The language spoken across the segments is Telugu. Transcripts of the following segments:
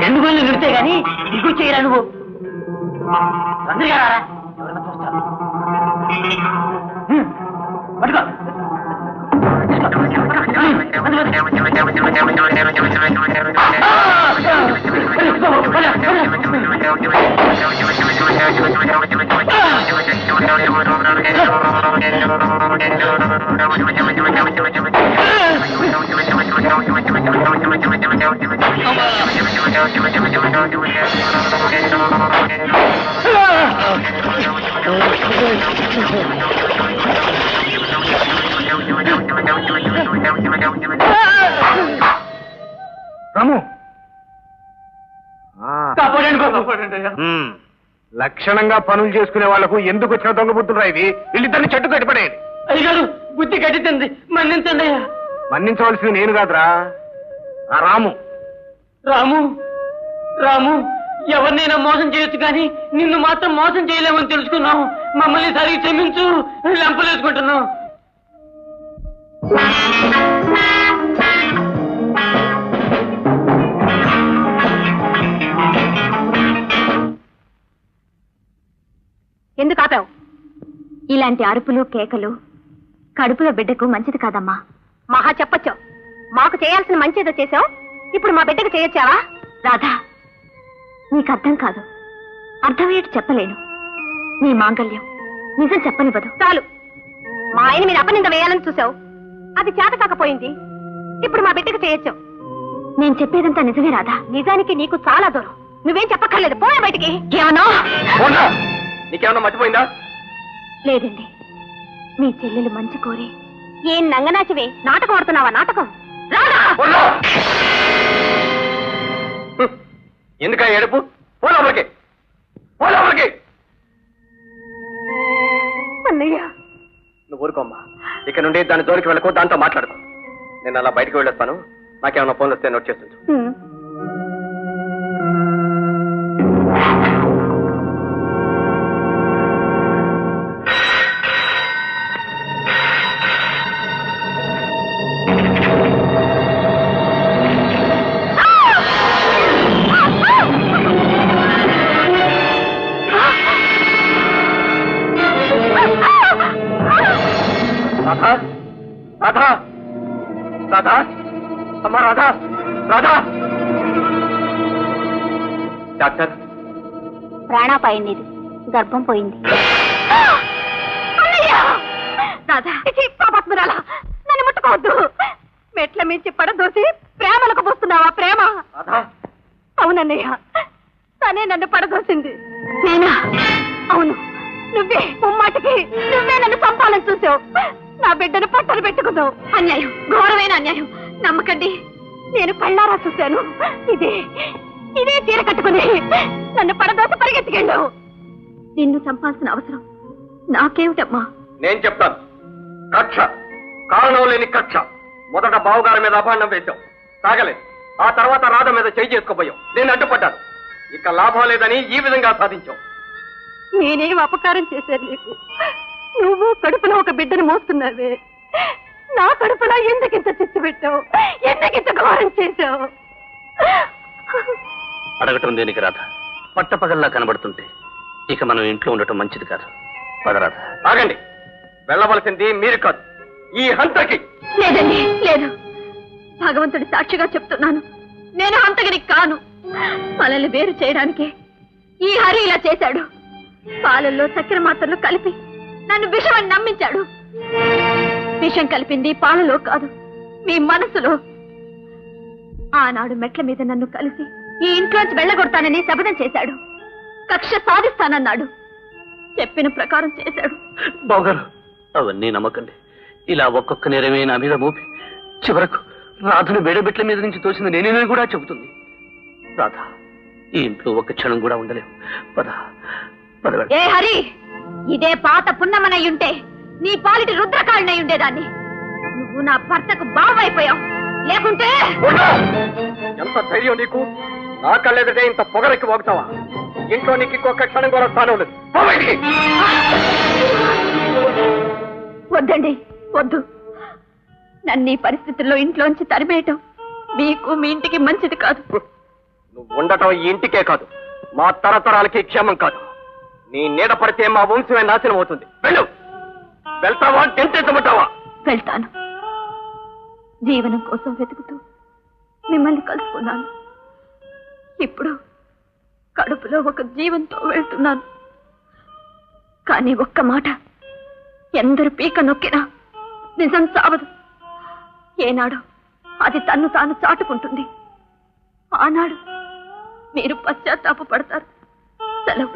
రెండు గుళ్ళు నిడితే గాని దిగు చేయరా నువ్వు? తొందరగా రారా ఎవరైనా చూస్తారు? పట్టుకో. పట్టుకో రాము. లక్షణంగా పనులు చేసుకునే వాళ్ళకు ఎందుకు వచ్చిన దొంగ బుద్ధులు ఇవి? వీళ్ళిద్దరిని చెట్టు కట్టిపడేయండి అయ్యగారు బుద్ధి కట్టింది మన్నించండి అయ్యా. మన్నించవలసింది నేను కాదురా. ఆ రాము. రాము రాము ఎవరినైనా మోసం చేయొచ్చు కానీ నిన్ను మాత్రం మోసం చేయలేమని తెలుసుకున్నాం మమ్మల్ని సరిగి క్షమించు లెంపలేసుకుంటున్నాం ఎందుకు ఆపావు? ఇలాంటి అరుపులు కేకలు కడుపులో బిడ్డకు మంచిది కాదమ్మా. మహా చెప్పొచ్చు. మాకు చేయాల్సిన మంచిదో చేసావు ఇప్పుడు మా బిడ్డకు చేయొచ్చావా? రాధా నీకు అర్థం కాదు. అర్థమయ్యేట్టు చెప్పలేను. నీ మాంగల్యం నిజం చెప్పనివ్వదు. చాలు. మా ఆయన మీద అపనింద వేయాలని చూసావు అది చేత కాకపోయింది. ఇప్పుడు మా బిడ్డకు చేయొచ్చు. నేను చెప్పేదంతా నిజమే రాధా. నిజానికి నీకు చాలా దూరం. నువ్వేం చెప్పక్కర్లేదు. పోయా బయటికి. ఏమన్నా? పోనా? నీకేమన్నా మర్చిపోయిందా? లేదండి. మీ చెల్లెలు మంచి కోరి. ఏం నంగనాచివే? నాటకం ఆడుతున్నావా? నాటకం. ఎందుకా ఏడుపు? పోలోపలికి పోలోపలికి అన్నయ్య. నువ్వు ఊరుకోమ్మా. ఇక నుండి దాని జోలికి వెళ్ళకు దాంతో మాట్లాడుకో. నేను అలా బయటకు వెళ్ళొస్తాను. నాకేమన్నా ఫోన్లు వస్తే నోట్ చేస్తుంటు రాధా! డాక్టర్! ప్రాణాపాయం లేదు గర్భం పోయింది. రాధా! పాపత్మరాలా నన్ను ముట్టుకోవద్దు. మెట్ల మించి పడదోసి ప్రేమలకు పోస్తున్నావా ప్రేమ? అవునన్నయ్య. తనే నన్ను పడదోసింది. నేనా? అవును. నువ్వే ముమ్మాటికి నువ్వే నన్ను చంపాలని చూసావు. నా బిడ్డను పట్టలు పెట్టుకున్నావు అన్యాయం. ఘోరమైన అన్యాయం. నమ్మకండి. నేను కళ్ళారా చూశాను. ఇదే ఇదే చీర కట్టుకుని నన్ను పడదోసి పరిగెత్తికెళ్ళావు. నిన్ను చంపాల్సిన అవసరం నాకేమిటమ్మా? నేను చెప్తాను. కక్ష కారణం లేని కక్ష. మొదట బావగారి మీద అభాండం వేశాం సాగలేదు. ఆ తర్వాత రాధ మీద చేయి చేసుకోపోయాం నేను అడ్డుపడ్డాను. ఇక లాభం లేదని ఈ విధంగా సాధించాం నేనేం అపకారం చేశాను నీకు? నువ్వు కడుపులో ఒక బిడ్డను మోస్తున్నావే. నా కడుపులో ఎందుకింత చిచ్చు పెట్టావు? ఎందుకింత ఘోరం చేశావు? అడగటం దేనికి రాధ? పట్టపగల్లా కనబడుతుంటే ఇక మనం ఇంట్లో ఉండటం మంచిది కాదు. పదరాధ ఆగండి. వెళ్ళవలసింది మీరు కాదు. ఈ హంతకి. లేదండి లేదు. భగవంతుడి సాక్షిగా చెప్తున్నాను. నేను హంతగిరి కాను. మనల్ని వేరు చేయడానికి ఈ హరి ఇలా చేశాడు. పాలల్లో చక్కెర మాత్రలు కలిపి నన్ను విషమని నమ్మించాడు. విషం కలిపింది పాలలో కాదు మీ మనసులో. ఆనాడు మెట్ల మీద నన్ను కలిసి ఈ ఇంట్లోంచి వెళ్ళగొడతానని శపథం చేశాడు. కక్ష సాధిస్తానన్నాడు. చెప్పిన ప్రకారం చేశాడు. బావగారు అవన్నీ నమ్మకండి. ఇలా ఒక్కొక్క నేరమే నా మీద మోపి చివరకు రాధను వేడబెట్ల మీద నుంచి తోసింది నేనేనని కూడా చెబుతుంది. రాధ ఈ ఇంట్లో ఒక్క క్షణం కూడా ఉండలేవు. పద పద. ఏ హరి ఇదే పాత పున్నమనై ఉంటే నీ పాలిటి రుద్రకాళినై ఉండేదాన్ని. నువ్వు నా భర్తకు బావైపోయావు. లేకుంటే! ఎంత ధైర్యం నీకు? నా కళ్ళెదుటే ఇంత పొగరెక్కి వాగుతావా? ఇంట్లో నీకు ఇంకొక క్షణం కూడా స్థానం లేదు. వద్దండి వద్దు. నన్ను ఈ పరిస్థితుల్లో ఇంట్లోంచి తరిమేయటం మీకు మీ ఇంటికి మంచిది కాదు. నువ్వు ఉండటం ఈ ఇంటికే కాదు. మా తరతరాలకి క్షేమం కాదు. నీ నీడ పడితే మా వంశమే నాశనం అవుతుంది. వెళ్ళు! వెళ్తావా? గెంతెత్తమంటావా వెళ్తాను. జీవనం కోసం వెతుకుతూ మిమ్మల్ని కలుసుకున్నాను. ఇప్పుడు కడుపులో ఒక జీవంతో వెళ్తున్నాను. కానీ ఒక్క మాట ఎందరు పీక నొక్కినా నిజం చావదు. ఏనాడు అది తన్ను తాను చాటుకుంటుంది. ఆనాడు మీరు పశ్చాత్తాప పడతారు సెలవు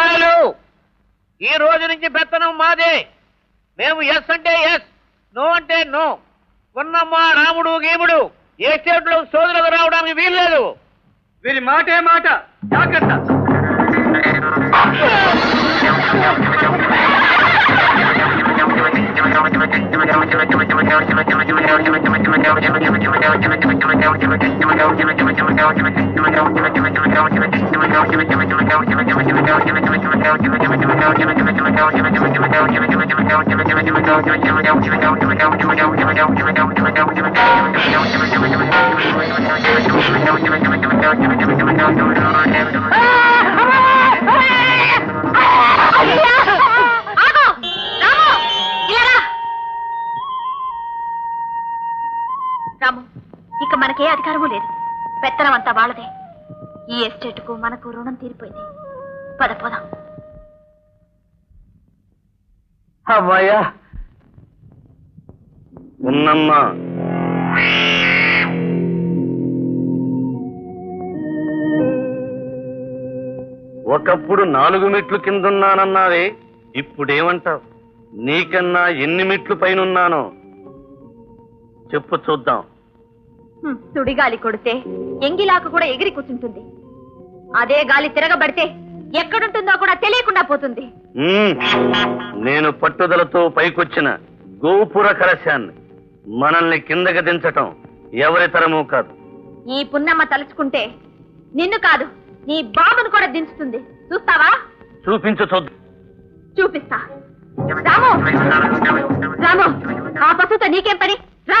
అమ్మాయిలు ఈ రోజు నుంచి పెత్తనం మాదే. మేము ఎస్ అంటే ఎస్ నో అంటే నో. ఉన్నమ్మ రాముడు గీముడు ఏ స్టేట్లో సోదరులు రావడానికి వీల్లేదు. వీరి మాటే మాట జాగ్రత్త. రాము పెత్తనం అంతా వాళ్ళదే. ఈ ఎస్టేట్కు మనకు రుణం తీరిపోయింది. పద పోదాం. అమ్మాయ్యా ఉన్నమ్మా. ఒకప్పుడు నాలుగు మెట్లు కిందున్నానన్నావే ఇప్పుడేమంటావు? నీకన్నా ఎన్ని మెట్లు పైనున్నానో? చెప్పు చూద్దాం. సుడిగాలి కొడితే ఎంగిలాకు కూడా ఎగిరి కూర్చుంటుంది. అదే గాలి తిరగబడితే ఎక్కడుంటుందో కూడా తెలియకుండా పోతుంది. నేను పట్టుదలతో పైకొచ్చిన గోపుర కలశాన్ని మనల్ని కిందకి దించటం ఎవరి తరమూ కాదు. ఈ పున్నమ్మ తలుచుకుంటే నిన్ను కాదు నీ బాబును కూడా దించుతుంది. చూస్తావా? చూపించు చూద్దాం చూపిస్తా. రాము! రాము! ఆ పశువుతో నీకేం పని? రా!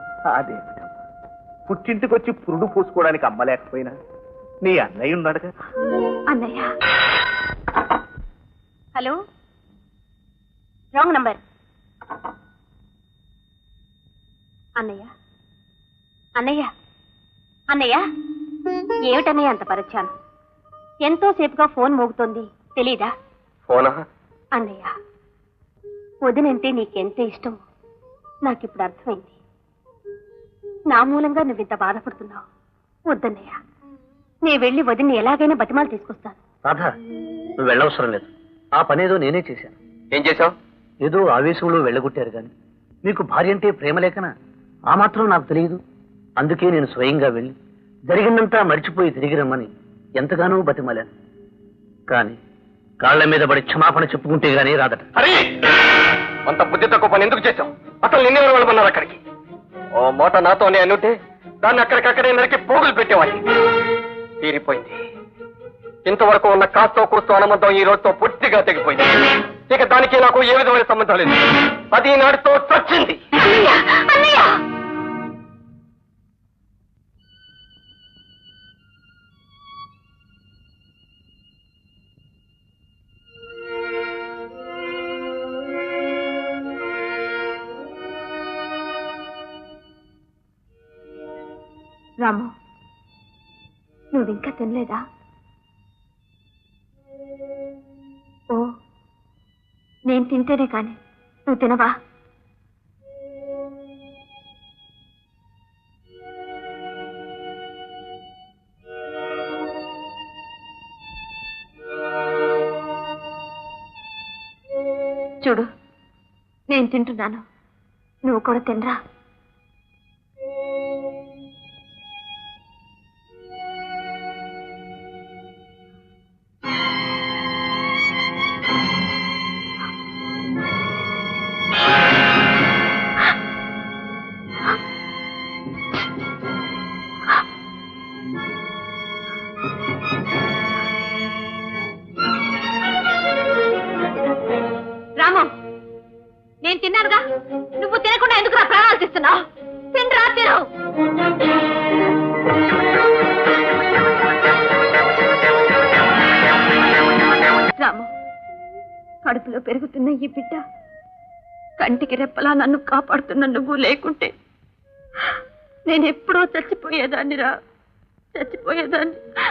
అదేమిటమ్మా? పుట్టింటికొచ్చి పురుడు పోసుకోవడానికి అమ్మలేకపోయినా నీ అన్నయ్య ఉన్నాడుగా. అన్నయ్య. హలో? Wrong number. అన్నయ్య. అన్నయ్య. అన్నయ్య. ఏమిటన్నయ్య అంత పరిచయాలు ఎంతో సేపుగా ఫోన్ మోగుతోంది. తెలీదా? ఫోనా? అన్నయ్య. వదినంటే నీకెంత ఇష్టం? నాకిప్పుడు అర్థమైంది. నా మూలంగా నువ్వింత బాధపడుతున్నావు. వద్దన్నయ్య నే వెళ్ళి వదిన్ని ఎలాగైనా బతిమాలు తీసుకొస్తాను. రాధా నువ్వు వెళ్ళవసరం లేదు. ఆ పనేదో నేనే చేశాను. ఏం చేశావు? ఏదో ఆవేశంలో వెళ్ళగొట్టారు గాని మీకు భార్య అంటే ప్రేమ లేకనా? ఆ మాత్రం నాకు తెలియదు. అందుకే నేను స్వయంగా వెళ్ళి జరిగిందంతా మర్చిపోయి తిరిగి రమ్మని ఎంతగానో బతిమాలాను. కానీ కాళ్ళ మీద పడి క్షమాపణ చెప్పుకుంటే గానీ రాదట. హరి అంత బుద్ధి తక్కువ పని ఎందుకు చేశావు? అసలు నిన్నెవరు వెళ్ళమన్నారు అక్కడికి? ఓ మూట నాతోనే అనుంటే దాన్ని అక్కడికక్కడే నరికి పోగులు పెట్టేవాడిని. తీరిపోయింది. ఇంతవరకు ఉన్న కాస్తో కూస్తో అనుబంధం ఈ రోజుతో పూర్తిగా తెగిపోయింది. ఇక దానికి నాకు ఏ విధమైన సంబంధం లేదు. అది నాటితో చచ్చింది. రాము నువ్వింకా తినలేదా? ఓ నేను తింటేనే కానీ నువ్వు తినవా? చూడు నేను తింటున్నాను. నువ్వు కూడా తినరా? ఈ బిడ్డ. కంటికి రెప్పలా నన్ను కాపాడుతున్న నువ్వు లేకుంటే నేను ఎప్పుడో చచ్చిపోయేదాన్ని రా చచ్చిపోయేదాన్ని.